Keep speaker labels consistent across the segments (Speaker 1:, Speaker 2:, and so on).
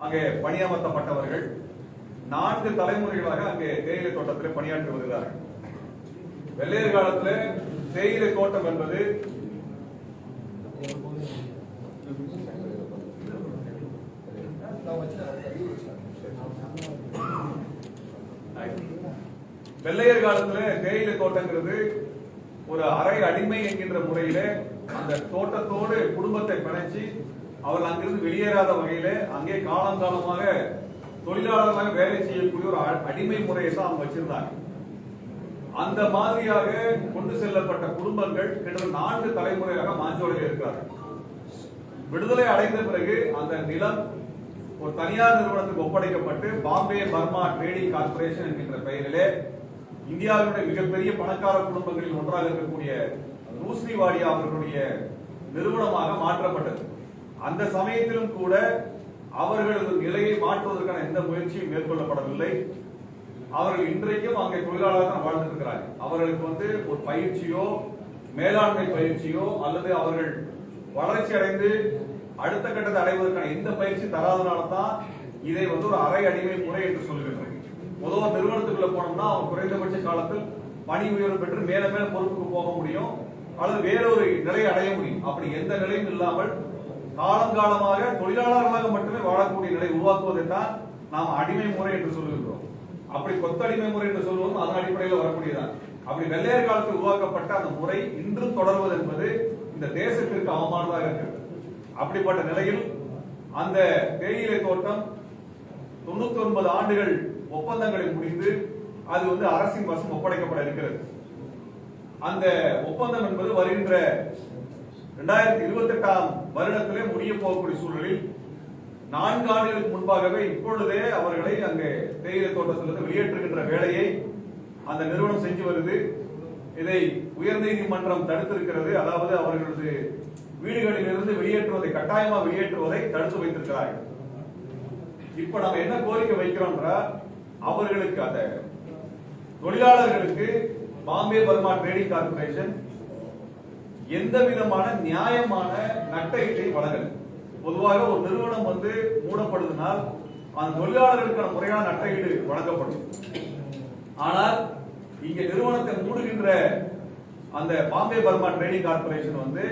Speaker 1: அங்கே பணியமர்த்தப்பட்டவர்கள் நான்கு தலைமுறைகளாக அங்கே தேயிலை தோட்டத்தில் பணியாற்றி வருகிறார்கள். வெள்ளையர் காலத்துல தேயிலை தோட்டம் என்பது வெள்ளையர் காலத்துல தேயிலை தோட்டங்கிறது ஒரு அரை அடிமை என்கின்ற முறையில அந்த தோட்டத்தோடு குடும்பத்தை பிணைச்சு அவர்கள் அங்கிருந்து வெளியேறாத வகையில அங்கே காலங்காலமாக தொழிலாளர்களாக வேலை செய்யக்கூடிய ஒரு அ- அடிமை முறையை தான் அவங்க வச்சிருந்தாங்க. அந்த மாதிரியாக கொண்டு செல்லப்பட்ட குடும்பங்கள் கிட்டத்தட்ட நான்கு தலைமுறையாக மாஞ்சோலையில் இருக்கிறார்கள் விடுதலை அடைந்த பிறகு அந்த நிலம் ஒரு தனியார் நிறுவனத்துக்கு ஒப்படைக்கப்பட்டு பாம்பே பர்மா ட்ரேடிங் கார்ப்பரேஷன் என்கின்ற பெயரிலே இந்தியாவினுடைய மிகப்பெரிய பணக்கார குடும்பங்களில் ஒன்றாக இருக்கக்கூடிய ரூஸ்னிவாடியா அவர்களுடைய நிறுவனமாக மாற்றப்பட்டது. அந்த சமயத்திலும் கூட அவர்களது நிலையை மாற்றுவதற்கான எந்த முயற்சியும் மேற்கொள்ளப்படவில்லை. அவர்கள் இன்றைக்கும் அங்கே தொழிலாளராக தான் வாழ்ந்துட்டு இருக்கிறார்கள் அவர்களுக்கு வந்து ஒரு பயிற்சியோ மேலாண்மை பயிற்சியோ அல்லது அவர்கள் வளர்ச்சி அடைந்து அடுத்த கட்டத்தை அடைவதற்கான எந்த பயிற்சி தராதனால தான் இதை வந்து ஒரு அரை அடிமை முறை என்று சொல்லுகின்றனர். பொதுவாக நிறுவனத்துக்குள்ள போனோம்னா அவன் குறைந்தபட்ச காலத்தில் பணி உயர்வு பெற்று மேல மேல பொறுப்புக்கு போக முடியும். அல்லது வேறொரு நிலையை அடைய முடியும். அப்படி எந்த நிலையும் இல்லாமல் காலங்காலமாக தொழிலாளர்களாக மட்டுமே வாழக்கூடிய நிலை உருவாக்குவதை தான் நாம் அடிமை முறை என்று சொல்லுகின்றோம் அப்படி கொத்தடிமை முறை என்று சொல்வதும் அதன் அடிப்படையில் வரக்கூடியதான் அப்படி வெள்ளையர் காலத்தில் உருவாக்கப்பட்ட அந்த முறை இன்றும் தொடர்வது என்பது இந்த தேசத்திற்கு அவமானதாக இருக்கிறது. அப்படிப்பட்ட நிலையில் அந்த தேயிலை தோட்டம் தொண்ணூத்தி ஒன்பது ஆண்டுகள் ஒப்பந்தங்களை முடிந்து அது வந்து அரசின் வசம் ஒப்படைக்கப்பட இருக்கிறது. அந்த ஒப்பந்தம் என்பது வருகின்ற ரெண்டாயிரத்தி இருபத்தி எட்டாம் வருடத்திலே முடிய போகக்கூடிய சூழலில் நான்கு ஆண்டுகளுக்கு முன்பாகவே இப்பொழுதே அவர்களை அங்கே தேயிலை தோட்டத்திலிருந்து வெளியேற்றுகின்ற வேலையை அந்த நிறுவனம் செஞ்சு வருது. இதை உயர்நீதிமன்றம் தடுத்திருக்கிறது. அதாவது அவர்களது வீடுகளில் இருந்து வெளியேற்றுவதை கட்டாயமா வெளியேற்றுவதை தடுத்து வைத்திருக்கிறார்கள். இப்ப நம்ம என்ன கோரிக்கை வைக்கிறோம்ன்றா அவர்களுக்கு அந்த தொழிலாளர்களுக்கு பாம்பே பர்மா ட்ரேடிங் கார்பரேஷன் எந்த விதமான நியாயமான நட்டஈட்டை வழங்கல. பொதுவாக ஒரு நிறுவனம் வந்து மூடப்படுதுனால் அந்த தொழிலாளர்களுக்கான முறையான நட்டஈடு வழங்கப்படும். ஆனால் இங்க நிறுவனத்தை மூடுகின்ற அந்த பாம்பே பர்மா ட்ரேடிங் கார்பரேஷன் வந்து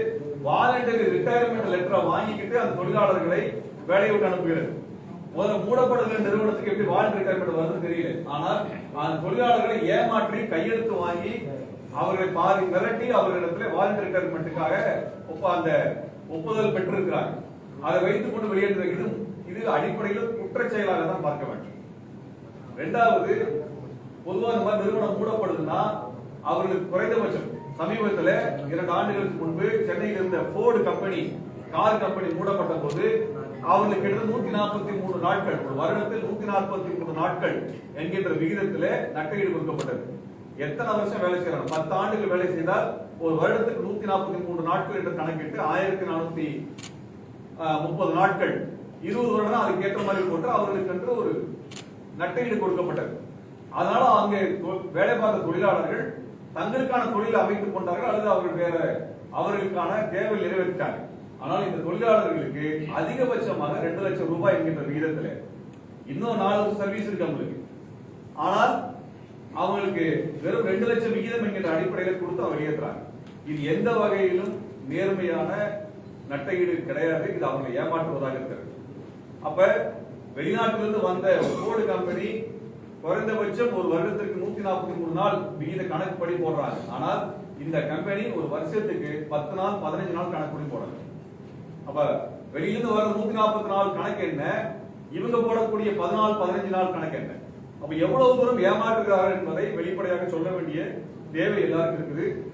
Speaker 1: வாலண்டரி ரிட்டையர்மெண்ட் லெட்டரை வாங்கிக்கிட்டு அந்த தொழிலாளர்களை வேலையை விட்டு அனுப்புகிறது. முதல்ல மூடப்படுகிற நிறுவனத்துக்கு எப்படி வாலண்டரி ரிட்டையர்மெண்ட் வருதுன்னு தெரியல. ஆனால் அந்த தொழிலாளர்களை ஏமாற்றி கையெழுத்து வாங்கி அவரை பாதி மிரட்டி அவர்களிடத்துல வாலண்டரி ரிட்டையர்மெண்ட்டுக்காக ஒப்ப அந்த ஒப்புதல் பெற்றிருக்கிறாங்க அதை வைத்துக் கொண்டு வெளியேற்ற இது இது அடிப்படையில் குற்றச் செயலாக தான் பார்க்க வேண்டும். ரெண்டாவது பொதுவாக இந்த மாதிரி நிறுவனம் மூடப்படுதுன்னா அவர்களுக்கு குறைந்தபட்சம் சமீபத்தில் இரண்டு ஆண்டுகளுக்கு முன்பு சென்னையில் இருந்த போர்டு கம்பெனி கார் கம்பெனி மூடப்பட்ட போது அவர்களுக்கு கிட்டத்தட்ட நூத்தி நாற்பத்தி மூணு நாட்கள் ஒரு வருடத்தில் நூத்தி நாற்பத்தி மூணு நாட்கள் என்கின்ற விகிதத்தில் நட்டையீடு கொடுக்கப்பட்டது. எத்தனை வருஷம் வேலை செய்யறாங்க? பத்து ஆண்டுகள் வேலை செய்தால் ஒரு வருடத்துக்கு நூத்தி நாற்பத்தி மூன்று நாட்கள் என்று கணக்கிட்டு ஆயிரத்தி நானூத்தி முப்பது நாட்கள். இருபது வருடம் அதுக்கு ஏற்ற மாதிரி போட்டு அவர்களுக்கு என்று ஒரு நட்டையீடு கொடுக்கப்பட்டது. அதனால அங்கே வேலை பார்த்த தொழிலாளர்கள் தங்களுக்கான தொழிலை அமைத்துக் கொண்டார்கள் அல்லது அவர்கள் வேற அவர்களுக்கான தேவை நிறைவேற்றாங்க ஆனால் இந்த தொழிலாளர்களுக்கு அதிகபட்சமாக ரெண்டு லட்சம் ரூபாய் என்கின்ற விகிதத்தில் இன்னும் நாலு வருஷம் சர்வீஸ் இருக்கு அவங்களுக்கு. ஆனால் அவங்களுக்கு வெறும் ரெண்டு லட்சம் விகிதம் என்கிற அடிப்படையில் கொடுத்து அவர் வெளியேற்றுறாங்க இது எந்த வகையிலும் நேர்மையான நட்டையீடு கிடையாது. இது அவங்க ஏமாற்றுவதாக இருக்கிறது. அப்ப வெளிநாட்டிலிருந்து வந்த போர்டு கம்பெனி குறைந்தபட்சம் ஒரு வருடத்திற்கு நூத்தி நாற்பத்தி மூணு நாள் விகித கணக்குப்படி போடுறாங்க. ஆனால் இந்த கம்பெனி ஒரு வருஷத்துக்கு பத்து நாள் பதினஞ்சு நாள் கணக்குப்படி போடுறாங்க அப்ப வெளியிலிருந்து வர நூத்தி நாற்பத்தி நாலு கணக்கு என்ன? இவங்க போடக்கூடிய பதினாலு பதினஞ்சு நாள் கணக்கு என்ன? அப்ப எவ்வளவு தூரம் ஏமாற்றுகிறார்கள் என்பதை வெளிப்படையாக சொல்ல வேண்டிய தேவை எல்லாருக்கும் இருக்குது.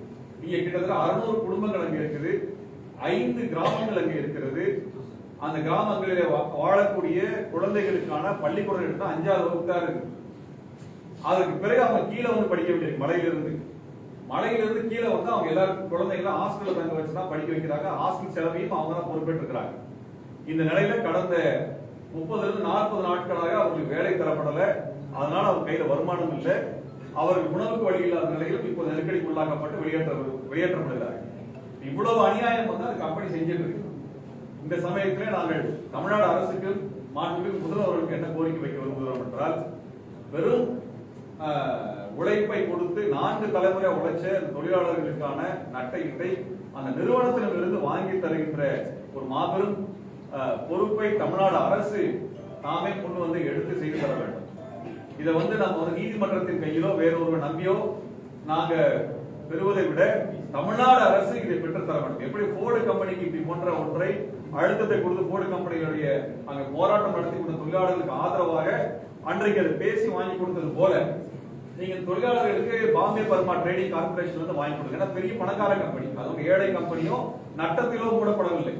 Speaker 1: இங்க கிட்டத்தட்ட அறுநூறு குடும்பங்கள் அங்கே இருக்குது. ஐந்து கிராமங்கள் அங்கே இருக்கிறது. அந்த கிராமங்களிலே வா- வாழக்கூடிய குழந்தைகளுக்கான பள்ளிக்கூடம் எடுத்தா அஞ்சாவது வகுப்பு தான் இருக்கு அதுக்கு பிறகு அவங்க கீழே வந்து படிக்க வேண்டியது மலையிலிருந்து. மலையிலிருந்து கீழே வந்து அவங்க எல்லாருக்கும் குழந்தைகளை ஹாஸ்டல்ல தங்க வச்சு தான் படிக்க வைக்கிறாங்க. ஹாஸ்டல் செலவையும் அவங்க தான் பொறுப்பேற்றுக்கிறாங்க. இந்த நிலையில கடந்த முப்பதுல இருந்து நாற்பது நாட்களாக அவங்களுக்கு வேலை தரப்படலை. அதனால அவர் கையில வருமானம் இல்லை. அவர்கள் உணவுக்கு வழி இல்லாத நிலையில் இப்போ நெருக்கடிக்கு உள்ளாக்கப்பட்டு வெளியேற்ற வெளியேற்றப்படுகிறார்கள் இவ்வளவு அநியாயம் வந்து அது கம்பெனி செஞ்சிட்டு இருக்கு. இந்த சமயத்திலே நாங்கள் தமிழ்நாடு அரசுக்கும் மாண்புமிகு முதல்வர்களுக்கு என்ன கோரிக்கை வைக்க விரும்புகிறோம் என்றால் வெறும் ஆஹ், உழைப்பை கொடுத்து நான்கு தலைமுறை உழைச்ச தொழிலாளர்களுக்கான நட்டையீட்டை அந்த நிறுவனத்திடமிருந்து வாங்கி தருகின்ற ஒரு மாபெரும் பொறுப்பை தமிழ்நாடு அரசு தாமே கொண்டு வந்து எடுத்து செய்து தர வேண்டும். இதை வந்து நம்ம ஒரு நீதிமன்றத்தின் கையிலோ வேறொரு நம்பியோ நாங்க பெறுவதை விட தமிழ்நாடு அரசு இதை பெற்று தர வேண்டும். எப்படி போர்டு கம்பெனிக்கு இப்படி போன்ற ஒன்றை அழுத்தத்தை கொடுத்து போர்டு கம்பெனிகளுடைய அங்க போராட்டம் நடத்தி கொண்ட தொழிலாளர்களுக்கு ஆதரவாக அன்றைக்கு அதை பேசி வாங்கி கொடுத்தது போல நீங்க தொழிலாளர்களுக்கு பாம்பே பர்மா ட்ரேடிங் கார்பரேஷன் வந்து வாங்கி கொடுங்க. ஏன்னா பெரிய பணக்கார கம்பெனி அது ஏழை கம்பெனியோ நட்டத்திலோ மூடப்படவில்லை.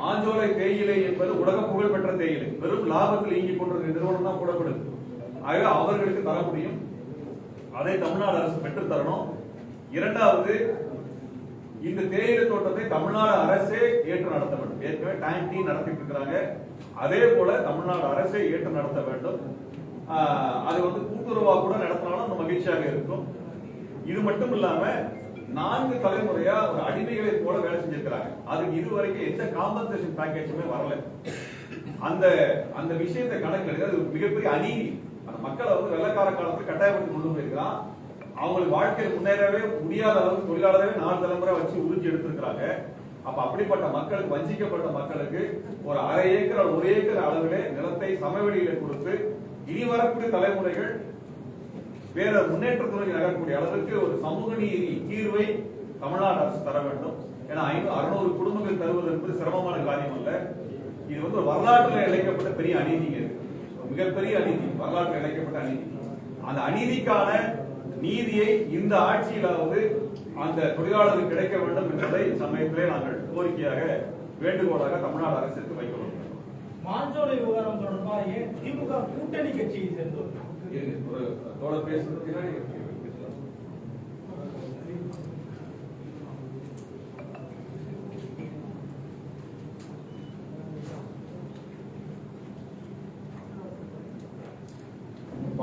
Speaker 1: மாஞ்சோலை தேயிலை என்பது உலக புகழ் பெற்ற தேயிலை. வெறும் லாபத்தில் இயங்கிக் கொண்டிருக்கிற நிறுவனம் தான் கூடப்படுது ஆகவே அவர்களுக்கு தர முடியும். அதை தமிழ்நாடு அரசு பெற்று தரணும். இரண்டாவது இந்த தேயிலை தோட்டத்தை தமிழ்நாடு அரசே ஏற்று நடத்த வேண்டும். ஏற்கனவே டைம் டீ நடத்திட்டு இருக்கிறாங்க. அதே போல தமிழ்நாடு அரசே ஏற்று நடத்த வேண்டும். அது வந்து கூட்டுறவா கூட நடத்தினாலும் நம்ம மகிழ்ச்சியாக இருக்கும். இது மட்டும் இல்லாம நான்கு தலைமுறையா ஒரு அடிமைகளை போல வேலை செஞ்சிருக்கிறாங்க. அதுக்கு இதுவரைக்கும் எந்த காம்பன்சேஷன் பேக்கேஜுமே வரல. அந்த அந்த விஷயத்தை கணக்கு அது மிகப்பெரிய அநீதி. அந்த மக்களை வந்து வெள்ளக்கார காலத்துல கட்டாயப்படுத்தி கொண்டு போயிருக்கிறான். அவங்களுக்கு வாழ்க்கையில் முன்னேறவே முடியாத அளவுக்கு தொழிலாளரே நாலு தலைமுறை வச்சு உறிஞ்சி எடுத்திருக்கிறாங்க. அப்ப அப்படிப்பட்ட மக்களுக்கு வஞ்சிக்கப்பட்ட மக்களுக்கு ஒரு அரை ஏக்கர் ஒரு ஏக்கர் அளவிலே நிலத்தை சமவெளியில கொடுத்து இனி வரக்கூடிய தலைமுறைகள் வேற முன்னேற்றத்துறை நகரக்கூடிய அளவுக்கு ஒரு சமூக நீதி தீர்வை தமிழ்நாடு அரசு தர வேண்டும். ஏன்னா ஐநூறு அறுநூறு குடும்பங்கள் தருவது என்பது சிரமமான காரியம் அல்ல. இது வந்து ஒரு வரலாற்றில் இழைக்கப்பட்ட பெரிய அநீதிங்க மிகப்பெரிய அநீதி வரலாற்றில் இழைக்கப்பட்ட அநீதி. அந்த அநீதிக்கான நீதியை இந்த ஆட்சியிலாவது அந்த தொழிலாளருக்கு கிடைக்க வேண்டும் என்பதை சமயத்திலே நாங்கள் கோரிக்கையாக வேண்டுகோளாக தமிழ்நாடு அரசுக்கு வைக்கிறோம்.
Speaker 2: மாஞ்சோலை விவகாரம் தொடர்பாக திமுக கூட்டணி கட்சியை
Speaker 1: ஒரு தோழர் பேசுறது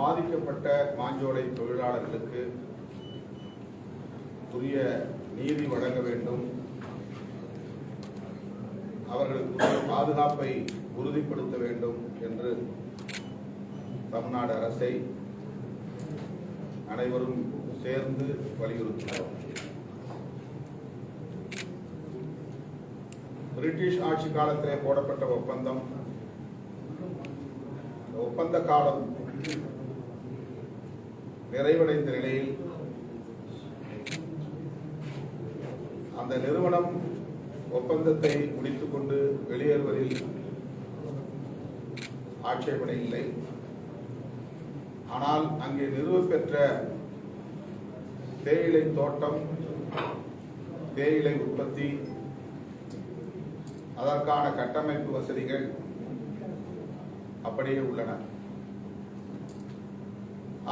Speaker 3: பாதிக்கப்பட்ட மாஞ்சோலை தொழிலாளர்களுக்கு உரிய நீதி வழங்க வேண்டும். அவர்களுக்கு பாதுகாப்பை உறுதிப்படுத்த வேண்டும் என்று தமிழ்நாடு அரசை அனைவரும் சேர்ந்து வலியுறுத்தினோம் பிரிட்டிஷ் ஆட்சி காலத்திலே போடப்பட்ட ஒப்பந்தம். ஒப்பந்த காலம் நிறைவடைந்த நிலையில் அந்த நிறுவனம் ஒப்பந்தத்தை முடித்துக் கொண்டு வெளியேறுவதில் ஆட்சேபனை இல்லை. ஆனால் அங்கே நிறுவ பெற்ற தேயிலை தோட்டம் தேயிலை உற்பத்தி அதற்கான கட்டமைப்பு வசதிகள் அப்படியே உள்ளன.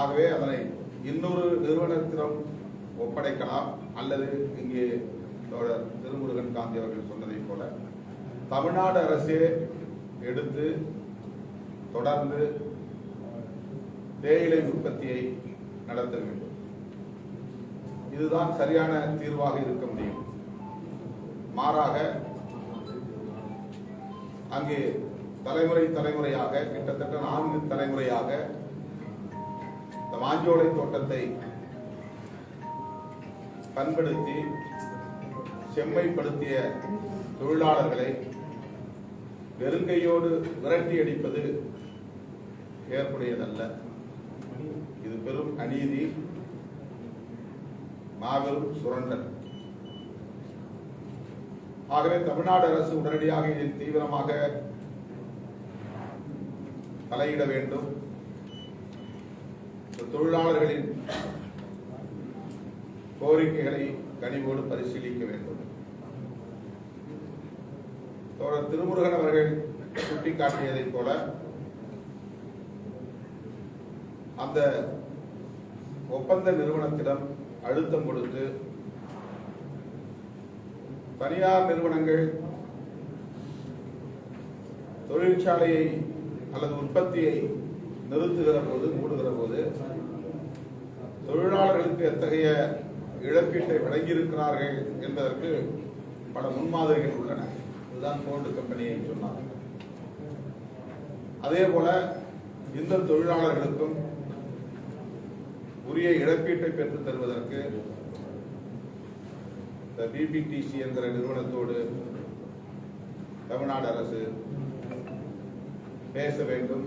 Speaker 3: ஆகவே அதனை இன்னொரு நிறுவனத்திடம் ஒப்படைக்கலாம் அல்லது இங்கே தோழர் திருமுருகன் காந்தி அவர்கள் சொன்னதைப் போல தமிழ்நாடு அரசே எடுத்து தொடர்ந்து தேயிலை உற்பத்தியை நடத்த வேண்டும். இதுதான் சரியான தீர்வாக இருக்க முடியும். மாறாக அங்கே தலைமுறை தலைமுறையாக கிட்டத்தட்ட நான்கு தலைமுறையாக இந்த மாஞ்சோலை தோட்டத்தை பண்படுத்தி செம்மைப்படுத்திய தொழிலாளர்களை நெருங்கையோடு விரட்டி அடிப்பது ஏற்புடையதல்ல. இது பெரும் அநீதி. மாபெரும் சுரண்டல். ஆகவே தமிழ்நாடு அரசு உடனடியாக இதில் தீவிரமாக தலையிட வேண்டும். தொழிலாளர்களின் கோரிக்கைகளை கனிவோடு பரிசீலிக்க வேண்டும். தோழர் திருமுருகன் அவர்கள் சுட்டிக்காட்டியதைப் போல அந்த ஒப்பந்த நிறுவனத்திடம் அழுத்தம் கொடுத்து தனியார் நிறுவனங்கள் தொழிற்சாலையை அல்லது உற்பத்தியை நிறுத்துகிற போது மூடுகிற போது தொழிலாளர்களுக்கு எத்தகைய இழப்பீட்டை வழங்கியிருக்கிறார்கள் என்பதற்கு பல முன்மாதிரிகள் உள்ளன. இதுதான் போர்டு கம்பெனியை சொன்னார் அதே போல இந்த தொழிலாளர்களுக்கும் உரிய இழப்பீட்டை பெற்றுத் தருவதற்கு இந்த பிபிடிசி என்கிற நிறுவனத்தோடு தமிழ்நாடு அரசு பேச வேண்டும்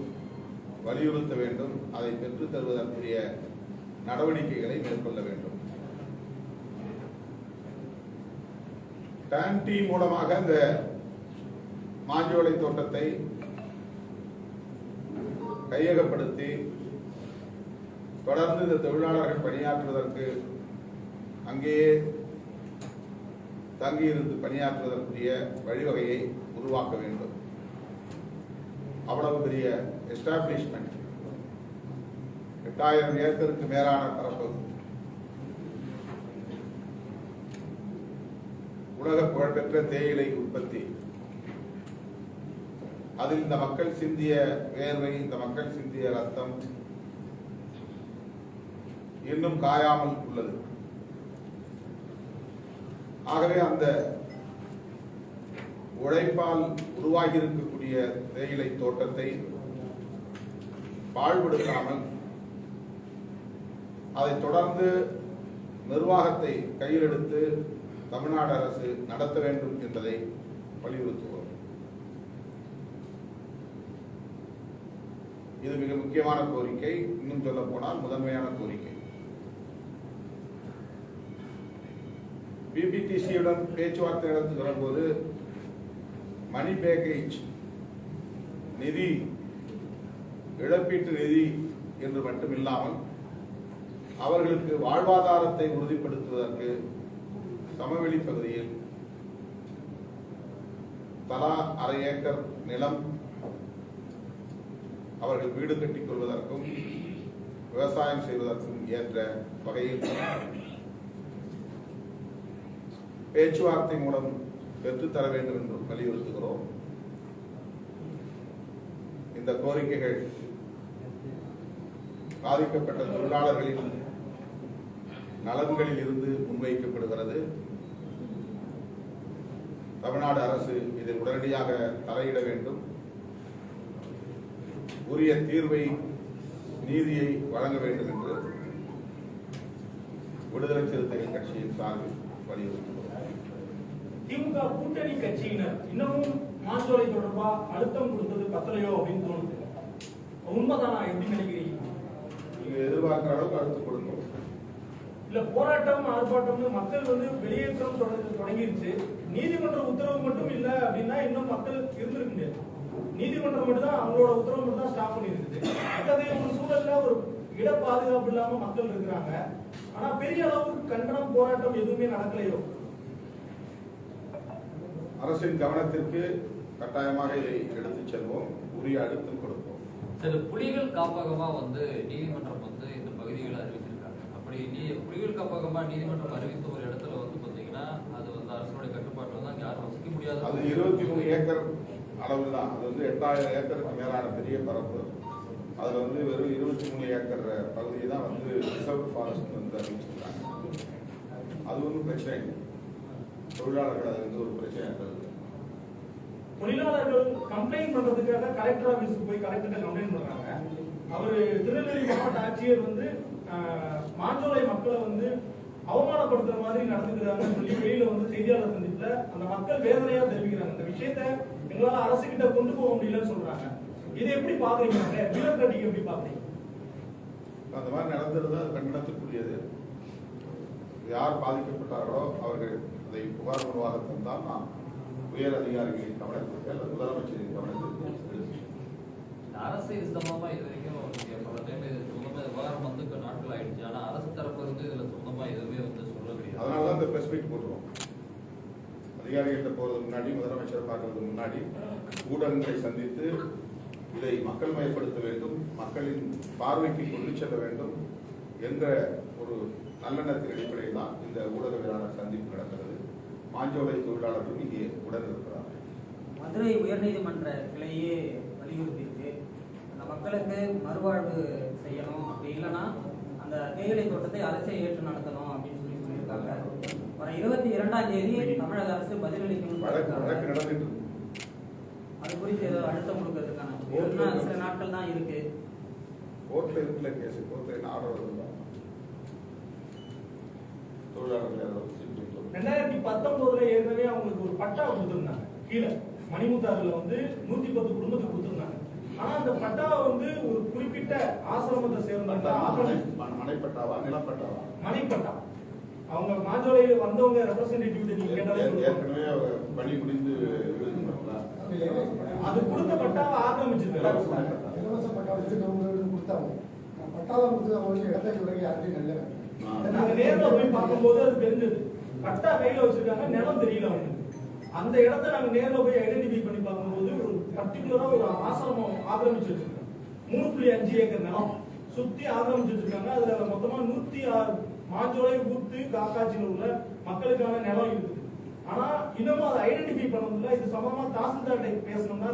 Speaker 3: வலியுறுத்த வேண்டும் அதை பெற்றுத் தருவதற்குரிய நடவடிக்கைகளை மேற்கொள்ள வேண்டும். டான்டி மூலமாக இந்த மாஞ்சோலை தோட்டத்தை கையகப்படுத்தி தொடர்ந்து இந்த தொழிலாளர்கள் பணியாற்றுவதற்கு அங்கேயே தங்கியிருந்து பணியாற்றுவதற்குரிய வழிவகையை உருவாக்க வேண்டும். அவ்வளவு பெரிய எஸ்டாப்ளிஷ்மெண்ட் எட்டாயிரம் ஏக்கருக்கு மேலான பரப்பு. உலக புகழ்பெற்ற தேயிலை உற்பத்தி. அதில் இந்த மக்கள் சிந்திய வேர்வை இந்த மக்கள் சிந்திய ரத்தம் இன்னும் காயாமல் உள்ளது. ஆகவே அந்த உழைப்பால் உருவாகி இருக்கக்கூடிய தேயிலை தோட்டத்தை பாழ்படுத்தாமல் அதை தொடர்ந்து நிர்வாகத்தை கையில் எடுத்து தமிழ்நாடு அரசு நடத்த வேண்டும் என்பதை வலியுறுத்துகிறோம் இது மிக முக்கியமான கோரிக்கை. இன்னும் சொல்ல போனால் முதன்மையான கோரிக்கை. பிபிடிசியுடன் பேச்சுவார்த்தை நடத்தி வரும்போது மணி பேக்கேஜ் நிதி இழப்பீட்டு நிதி என்று மட்டும் இல்லாமல் அவர்களுக்கு வாழ்வாதாரத்தை உறுதிப்படுத்துவதற்கு சமவெளி பகுதியில் தலா அரை ஏக்கர் நிலம் அவர்கள் வீடு கட்டிக் கொள்வதற்கும் விவசாயம் செய்வதற்கும் ஏற்ற வகையில் பேச்சுவார்த்தை மூலம் பெற்றுத்தர வேண்டும் என்று வலியுறுத்துகிறோம். இந்த கோரிக்கைகள் பாதிக்கப்பட்ட தொழிலாளர்களின் நலன்களில் இருந்து முன்வைக்கப்படுகிறது. தமிழ்நாடு அரசு இதில் உடனடியாக தலையிட வேண்டும். உரிய தீர்வை நீதியை வழங்க வேண்டும் என்று விடுதலை சிறுத்தைகள் கட்சியின் சார்பில் வலியுறுத்துகிறோம்.
Speaker 2: திமுக கூட்டணி கட்சியினர் இன்னமும் மாஞ்சோலை தொடர்பா அழுத்தம் கொடுத்தது பத்தலையோ அப்படின்னு தோணுது. உண்மைதானா? எப்படி நினைக்கிறீங்க?
Speaker 3: நீங்க எதிர்பார்க்கிற அளவுக்கு அடுத்து கொடுக்கும்
Speaker 2: இல்ல போராட்டம் ஆர்ப்பாட்டம்னு மக்கள் வந்து வெளியேற்றம் தொடங்க தொடங்கிருச்சு. நீதிமன்ற உத்தரவு மட்டும் இல்ல அப்படின்னா இன்னும் மக்கள் இருந்திருக்க முடியாது. நீதிமன்றம் மட்டும் தான் அவங்களோட உத்தரவு மட்டும் தான் ஸ்டாப் பண்ணிருக்குது. அத்தகைய ஒரு சூழல்ல ஒரு இட பாதுகாப்பு இல்லாம மக்கள் இருக்கிறாங்க. ஆனா பெரிய அளவுக்கு கண்டனம் போராட்டம் எதுவுமே நடக்கலையோ.
Speaker 3: அரசின் கவனத்திற்கு கட்டாயமாக இதை எடுத்துச் செல்வோம். உரிய அழுத்தம் கொடுப்போம்.
Speaker 4: சில புலிகள் காப்பகமா வந்து நீதிமன்றம் வந்து இந்த பகுதிகளை அறிவிச்சிருக்காங்க. அப்படி நீ புலிகள் காப்பகமா நீதிமன்றம் அறிவித்த ஒரு இடத்துல வந்து பாத்தீங்கன்னா அது வந்து அரசுடைய கட்டுப்பாட்டுல தான் யாரும் வசிக்க முடியாது.
Speaker 3: அது இருபத்தி மூணு ஏக்கர் அளவு தான் அது வந்து எட்டாயிரம் ஏக்கருக்கு மேலான பெரிய பரப்பு. அதுல வந்து வெறும் இருபத்தி மூணு ஏக்கர் பகுதியை தான் வந்து ரிசர்வ் ஃபாரஸ்ட் வந்து அறிவிச்சிருக்காங்க. அது ஒன்றும் பிரச்சனை தொழிலாளர்கள் அது வந்து ஒரு பிரச்சனை இருந்தது
Speaker 2: தொழிலாளர்கள் கம்ப்ளைண்ட் பண்றதுக்காக கலெக்டர் ஆபீஸ்க்கு போய் கலெக்டர் கம்ப்ளைண்ட் பண்றாங்க. அவரு திருநெல்வேலி மாவட்ட ஆட்சியர் வந்து மாஞ்சோலை மக்களை வந்து அவமானப்படுத்துற மாதிரி நடந்துக்கிறாங்கன்னு சொல்லி வெளியில வந்து செய்தியாளர் சந்திப்புல அந்த மக்கள் வேதனையா தெரிவிக்கிறாங்க. இந்த விஷயத்த எங்களால அரசு கிட்ட கொண்டு போக முடியலன்னு சொல்றாங்க. இதை எப்படி பாக்குறீங்க பியூரோக்ராட்டிக் எப்படி பாக்குறீங்க?
Speaker 3: அந்த மாதிரி நடந்தது அது கண்டனத்துக்குரியது. யார் பாதிக்கப்பட்டார்களோ அவர்கள் அதை புகார் உருவாக தந்தால் நாம் உயர் அதிகாரிகளின் கவனத்திற்கு அல்லது முதலமைச்சரின் கவனத்திற்கு
Speaker 4: அரசு இது சம்பந்தமா இது வரைக்கும் நீங்க பல டைம் இது சொந்தமா விவகாரம் வந்து இப்ப நாட்கள் ஆயிடுச்சு ஆனா அரசு தரப்பு இருந்து இதுல சொந்தமா எதுவுமே வந்து சொல்ல முடியாது
Speaker 3: அதனால தான் அதிகாரிகிட்ட போறதுக்கு முன்னாடி முதலமைச்சர் பார்க்கறதுக்கு முன்னாடி ஊடகங்களை சந்தித்து இதை மக்கள் மயப்படுத்த வேண்டும் மக்களின் பார்வைக்கு கொண்டு செல்ல வேண்டும் என்ற ஒரு நல்லெண்ணத்தின் அடிப்படையில் தான் இந்த ஊடகவியலாளர் சந்திப்பு நடக்கிறது. மாஞ்சோலை தொழிலாளர்களும் இங்கே உடன் இருக்கிறார்கள்
Speaker 5: மதுரை உயர்நீதிமன்ற கிளையே வலியுறுத்தியிருக்கு. அந்த மக்களுக்கு மறுவாழ்வு செய்யணும் அப்படி இல்லைன்னா அந்த தேயிலை தோட்டத்தை அரசே ஏற்று நடத்தணும் அப்படின்னு சொல்லி சொல்லியிருக்காங்க. வர இருபத்தி இரண்டாம் தேதி தமிழக அரசு பதிலளிக்கணும்
Speaker 3: வழக்கு வழக்கு நடந்துட்டு இருக்கு
Speaker 5: அது குறித்து ஏதோ அழுத்தம் கொடுக்கறதுக்கான சில நாட்கள் தான் இருக்கு
Speaker 3: கோர்ட்ல இருக்குல்ல கேஸ் கோர்ட்ல என்ன ஆர்டர் வருதா தொழிலாளர்கள்.
Speaker 2: ரெண்டாயிரத்தி பத்தொன்பதுல ஏற்கனவே அவங்களுக்கு ஒரு பட்டா கொடுத்திருந்தாங்க கீழே மணிமுத்தாறுல வந்து நூத்தி பத்து குடும்பத்துக்கு கொடுத்திருந்தாங்க ஆனா அந்த பட்டாவை வந்து ஒரு குறிப்பிட்ட ஆசிரமத்தை
Speaker 3: மன- மனைப்பட்டாவா நிலப்பட்டாவா
Speaker 2: மணிப்பட்டா அவங்க மாஜோலையில் வந்தவங்க ரெப்ரசன்டேட்டிவ் நீங்க கேட்டாலே
Speaker 3: அவங்க பணி முடிந்து
Speaker 2: அது கொடுத்த பட்டாவை ஆக்கிரமிச்சிருக்காங்க
Speaker 6: இலவச பட்டா வச்சிருக்கவங்களுக்கு கொடுத்தாங்க பட்டாவை கொடுத்து அவங்களுக்கு இடத்தை இவங்க யார்ட்டையும் நல்ல
Speaker 2: நாங்க நேர்ல போய் பார்க்கும்போது அது தெரிஞ்சது. பட்டா கையில வச்சிருக்காங்க நிலம் தெரியல அவங்களுக்கு அந்த இடத்த நாங்க நேர்ல போய் ஐடென்டிஃபை பண்ணி பார்க்கும்போது ஒரு பர்டிகுலரா ஒரு ஆசிரமம் ஆக்கிரமிச்சு வச்சிருக்காங்க. மூணு புள்ளி அஞ்சு ஏக்கர் நிலம் சுத்தி ஆக்கிரமிச்சு வச்சிருக்காங்க. அதுல மொத்தமா நூத்தி ஆறு மாஞ்சோலை ஊத்து காக்காட்சியில் உள்ள மக்களுக்கான நிலம் இருக்குது. ஆனா இன்னமும் அதை ஐடென்டிஃபை பண்ண முடியல. இது சம்பந்தமா தாசில்தார்கிட்ட பேசணும்னா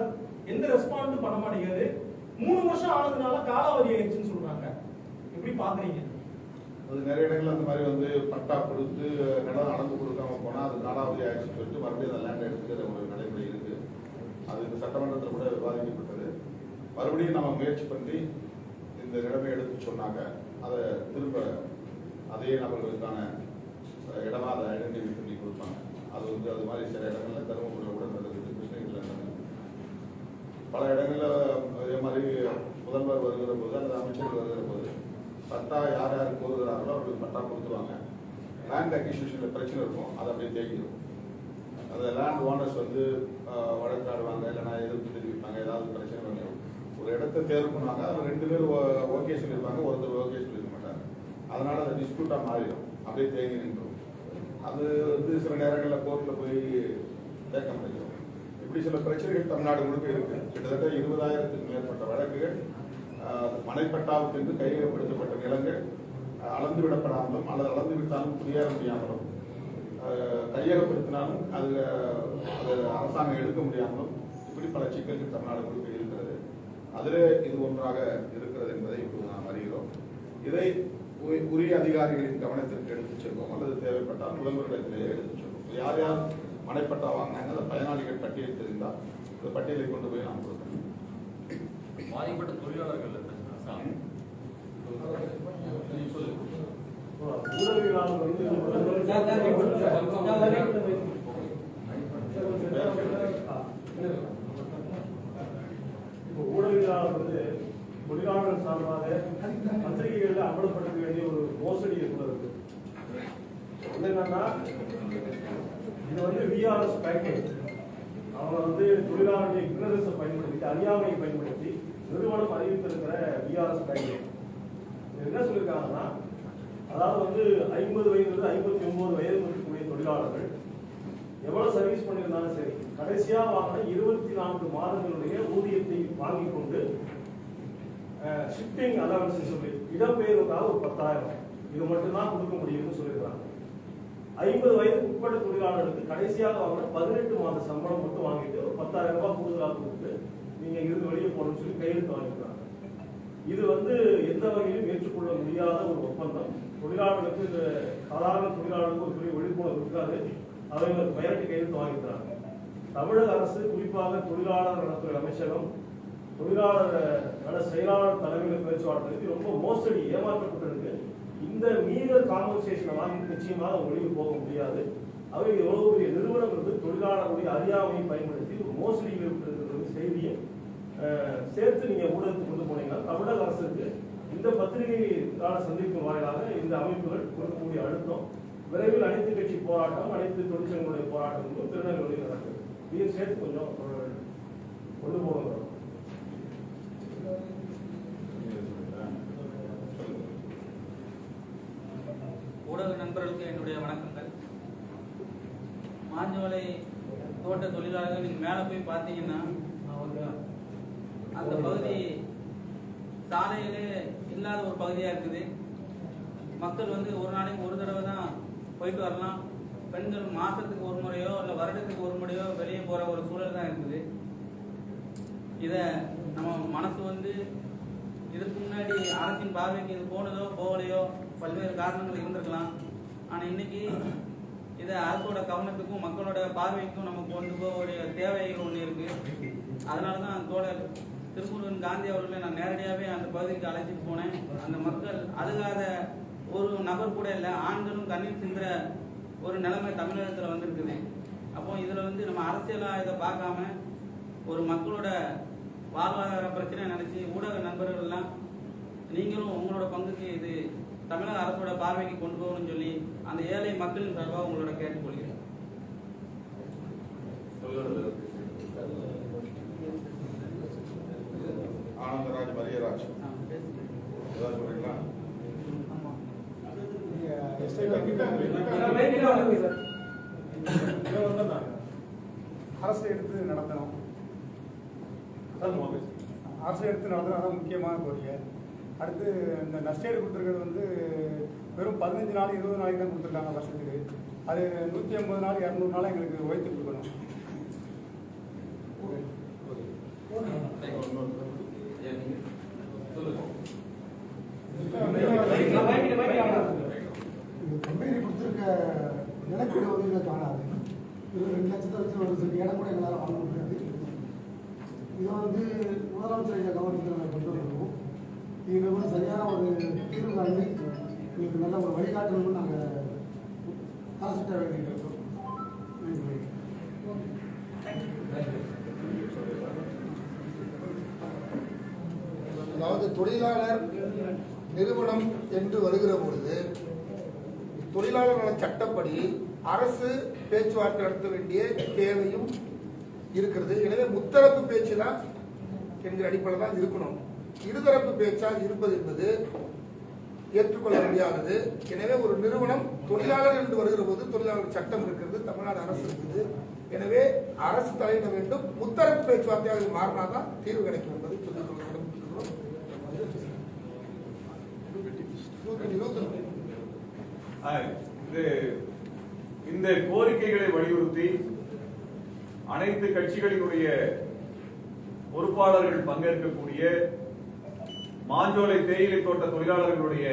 Speaker 2: எந்த ரெஸ்பாண்டும் பண்ண மாட்டேங்கிறாரு மூணு வருஷம் ஆனதுனால காலாவதி ஆயிடுச்சுன்னு சொல்றாங்க. எப்படி பாக்குறீங்க?
Speaker 3: அது நிறைய இடங்கள்ல அந்த மாதிரி வந்து பட்டா கொடுத்து நிலம் அளந்து கொடுக்காம போனா அது காலாவதி ஆயிடுச்சுன்னு சொல்லிட்டு மறுபடியும் அந்த லேண்ட் எடுத்துக்கிற ஒரு நடைமுறை இருக்கு. அது இந்த சட்டமன்றத்தில் கூட விவாதிக்கப்பட்டது. மறுபடியும் நம்ம முயற்சி பண்ணி இந்த நிலைமை எடுத்து சொன்னாங்க. அதை திரும்ப அதே நபர்களுக்கான இடமா அதை ஐடென்டிஃபை பண்ணி கொடுப்பாங்க. அது வந்து அது மாதிரி சில இடங்களில் தருமபுரியில் கூட நடக்குது கிருஷ்ணகிரியில் நடக்குது பல இடங்களில் அதே மாதிரி முதல்வர் வருகிற போது அல்லது அமைச்சர் வருகிற போது பட்டா யார் யார் கோருகிறார்களோ அவர்களுக்கு பட்டா கொடுத்துருவாங்க. லேண்ட் அக்யூசிஷன்ல பிரச்சனை இருக்கும் அதை அப்படியே தேங்கிடும் அந்த லேண்ட் ஓனர்ஸ் வந்து வழக்காடுவாங்க இல்லைன்னா எதிர்ப்பு தெரிவிப்பாங்க ஏதாவது பிரச்சனை வரும் ஒரு இடத்த தேர்வு பண்ணுவாங்க அதில் ரெண்டு பேர் ஓகே சொல்லியிருப்பாங்க ஒருத்தர் ஓகே சொல்லி அதனால அது டிஸ்பியூட்டாக மாறிடும். அப்படியே தேங்கி நின்றோம் அது வந்து சில நேரங்களில் கோர்ட்டில் போய் தேக்க முடியும். இப்படி சில பிரச்சனைகள் தமிழ்நாடு முழுக்க இருக்கு. கிட்டத்தட்ட இருபதாயிரத்துக்கு மேற்பட்ட வழக்குகள் ஆஹ், மனைப்பட்டாவுக்கு என்று கையகப்படுத்தப்பட்ட நிலங்கள் அளந்து விடப்படாமலும் அல்லது அளந்து விட்டாலும் குடியேற முடியாமலும் கையகப்படுத்தினாலும் அது அது அரசாங்கம் எடுக்க முடியாமலும் இப்படி பல சிக்கல்கள் தமிழ்நாடு முழுக்க இருக்கிறது. அதிலே இது ஒன்றாக இருக்கிறது என்பதை இப்போது நாம் அறிகிறோம். இதை உரிய அதிகாரிகளின் கவனத்திற்கு எடுத்துச் செல்வோம் அல்லது தேவைப்பட்டால் முதல்வர்களிடத்திலே எடுத்துச் செல்வோம் யார் யார் மனைப்பட்டா வாங்கினாங்க அந்த பயனாளிகள் பட்டியல் தெரிந்தால் அந்த பட்டியலை கொண்டு போய் நாம் கொடுக்கணும்
Speaker 4: பாதிக்கப்பட்ட தொழிலாளர்கள்.
Speaker 2: ஊடகவியலாளர் வந்து
Speaker 7: இப்போ ஊடகவியலாளர் வந்து தொழிலாளர்கள் சார்பாக பத்திரிகைகளில் அமலப்படுத்த வேண்டிய ஒரு மோசடி இருக்கிறது என்னன்னா இது வந்து விஆர்எஸ் பேக்கேஜ் அவங்க வந்து தொழிலாளர்களுடைய இக்னரன்ஸை பயன்படுத்தி அறியாமையை பயன்படுத்தி நிறுவனம் அறிவித்திருக்கிற விஆர்எஸ் பேக்கேஜ் இது என்ன சொல்லியிருக்காங்கன்னா அதாவது வந்து ஐம்பது வயதுல ஐம்பத்தி ஒன்பது வயது இருக்கக்கூடிய தொழிலாளர்கள் எவ்வளவு சர்வீஸ் பண்ணியிருந்தாலும் சரி கடைசியா வாங்கின இருபத்தி நான்கு மாதங்களுடைய ஊதியத்தை வாங்கி கொண்டு ஷிப்பிங் அலவன்ஸ் சொல்லி இடம்பெயர்வுக்காக ஒரு பத்தாயிரம். இது மட்டும்தான் கொடுக்க முடியும்னு சொல்லியிருக்காங்க ஐம்பது வயதுக்கு உட்பட்ட தொழிலாளர்களுக்கு கடைசியாக வாங்கின பதினெட்டு மாத சம்பளம் மட்டும் வாங்கிட்டு ஒரு பத்தாயிரம் ரூபாய் கூடுதலாக கொடுத்து நீங்க இருந்து வெளியே போகணும்னு சொல்லி கையெழுத்து வாங்கிக்கிறாங்க இது வந்து எந்த வகையிலும் ஏற்றுக்கொள்ள முடியாத ஒரு ஒப்பந்தம். தொழிலாளர்களுக்கு இந்த சாதாரண தொழிலாளர்களுக்கு ஒரு பெரிய விழிப்புணர்வு இருக்காது. அவங்க பெயரட்டி கையெழுத்து வாங்கிக்கிறாங்க தமிழக அரசு குறிப்பாக தொழிலாளர் நலத்துறை அமைச்சகம் தொழிலாளர் நல செயலாளர் தலைமையில் பேச்சுவார்த்தைக்கு ரொம்ப மோசடி ஏமாற்றப்பட்டிருக்கு. இந்த மீறல் காம்பன்சேஷனை வாங்கி நிச்சயமாக ஒளிவு போக முடியாது. அவை எவ்வளவு பெரிய நிறுவனம் வந்து தொழிலாளர்களுடைய அறியாமையை பயன்படுத்தி ஒரு மோசடியில் இருக்கிற செய்தியை சேர்த்து நீங்க ஊடகத்துக்கு கொண்டு போனீங்கன்னா தமிழக அரசுக்கு இந்த பத்திரிகைக்கான சந்திப்பு வாயிலாக இந்த அமைப்புகள் கொடுக்கக்கூடிய அழுத்தம். விரைவில் அனைத்து கட்சி போராட்டம் அனைத்து தொழிற்சங்கங்களுடைய போராட்டம் திருநெல்வேலியில் நடக்குது இதையும் சேர்த்து கொஞ்சம் கொண்டு போகணும்.
Speaker 5: மாஞ்சோலை தோட்ட தொழிலாளர்கள் நீங்க மேலே போய் பார்த்தீங்கன்னா அவங்க அந்த பகுதி சாலையிலே இல்லாத ஒரு பகுதியாக இருக்குது. மக்கள் வந்து ஒரு நாளைக்கு ஒரு தடவை தான் போயிட்டு வரலாம். பெண்கள் மாசத்துக்கு ஒரு முறையோ இல்லை வருடத்துக்கு ஒரு முறையோ வெளியே போகிற ஒரு சூழல் தான் இருக்குது. இதை நம்ம மனசு வந்து இதுக்கு முன்னாடி அரசின் பார்வைக்கு இது போனதோ போகலையோ பல்வேறு காரணங்கள் இருந்திருக்கலாம். ஆனால் இன்னைக்கு இதை அரசோட கவனத்துக்கும் மக்களோட பார்வைக்கும் நமக்கு கொண்டு போக ஒரு தேவைகள் ஒன்று இருக்கு. அதனால தான் தோழர்
Speaker 8: திருமுருகன் காந்தி அவர்களை நான் நேரடியாகவே அந்த பகுதிக்கு அழைச்சிட்டு போனேன். அந்த மக்கள் அழுகாத ஒரு நபர் கூட இல்லை ஆண்களும் கண்ணீர் சிந்துற ஒரு நிலைமை தமிழகத்தில் வந்திருக்குது. அப்போ இதில் வந்து நம்ம அரசியலாக இதை பார்க்காம ஒரு மக்களோட வாழ்வாதார பிரச்சனை நினச்சி ஊடக நண்பர்கள் எல்லாம் நீங்களும் உங்களோட பங்குக்கு இது தமிழக அரசோட பார்வைக்கு கொண்டு போகணும்னு சொல்லி அந்த ஏழை மக்களின் சார்பாக உங்களோட கேட்டுக்கொள்கிறேன்.
Speaker 3: ஆனந்தராஜ் மரியராஜ். ஏதாவது சொல்றீங்களா?
Speaker 9: அரசு எடுத்து நடத்தணும். அரசு எடுத்து நடத்தணும் அதான் முக்கியமான கோரிக்கை அடுத்து இந்த நஷ்டேடு கொடுத்துருக்கிறது வந்து வெறும் பதினஞ்சு நாள் இருபது நாளைக்கு தான் கொடுத்துருக்காங்க வருஷத்துக்கு. அது நூற்றி ஐம்பது நாள் இரநூறு நாள் எங்களுக்கு உயர்த்தி கொடுக்கணும்.
Speaker 6: கம்பெனி கொடுத்துருக்க நிலக்கீடு வந்து காணாது. இது ரெண்டு லட்சத்தை வச்சு ஒரு சில இடம் கூட எங்களால் வாங்க முடியாது. இதை வந்து முதலமைச்சர் ஐயா கவனத்தில் கொண்டு வரணும். இது வந்து சரியான ஒரு தீர்வு காண்பி எங்களுக்கு நல்ல ஒரு வழிகாட்டணும்னு நாங்கள் அரசு வேண்டியிருக்கோம் நன்றி
Speaker 10: அதாவது தொழிலாளர் நிறுவனம் என்று வருகிற பொழுது தொழிலாளர் நல சட்டப்படி அரசு பேச்சுவார்த்தை நடத்த வேண்டிய தேவையும் இருக்கிறது. எனவே முத்தரப்பு பேச்சு தான் என்கிற அடிப்படையில் தான் இருக்கணும். இருதரப்பு பேச்சாக இருப்பது என்பது ஏற்றுக்கொள்ள முடியாதது எனவே ஒரு நிறுவனம் தொழிலாளர் என்று வருகிற போது தொழிலாளர் சட்டம் இருக்கிறது தமிழ்நாடு அரசு இருக்குது. எனவே அரசு தலையிட வேண்டும். முத்தரப்பு பேச்சுவார்த்தையாக மாறினால்தான் தீர்வு கிடைக்கும் என்பதை சொல்லிக் கொள்ள வேண்டும்.
Speaker 1: ஆஹ், இது இந்த கோரிக்கைகளை வலியுறுத்தி அனைத்து கட்சிகளினுடைய பொறுப்பாளர்கள் பங்கேற்கக்கூடிய மாஞ்சோலை தேயிலை தோட்ட தொழிலாளர்களுடைய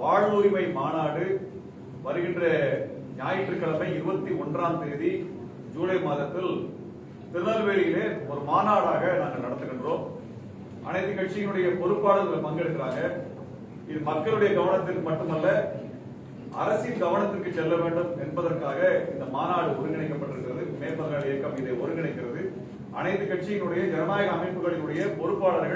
Speaker 1: வாழ்வுரிமை மாநாடு வருகின்ற ஞாயிற்றுக்கிழமை இருபத்தி ஒன்றாம் தேதி ஜூலை மாதத்தில் திருநெல்வேலியிலே ஒரு மாநாடாக நாங்கள் நடத்துகின்றோம். அனைத்து கட்சியினுடைய பொறுப்பாளர்கள் பங்கெடுக்கிறாங்க. இது மக்களுடைய கவனத்திற்கு மட்டுமல்ல அரசின் கவனத்திற்கு செல்ல வேண்டும் என்பதற்காக இந்த மாநாடு ஒருங்கிணைக்கப்பட்டிருக்கிறது. மேற்பதனால் இயக்கம் இதை ஒருங்கிணைக்கிறது. அனைத்து கட்சியினுடைய ஜனநாயக அமைப்புகளினுடைய பொறுப்பாளர்கள்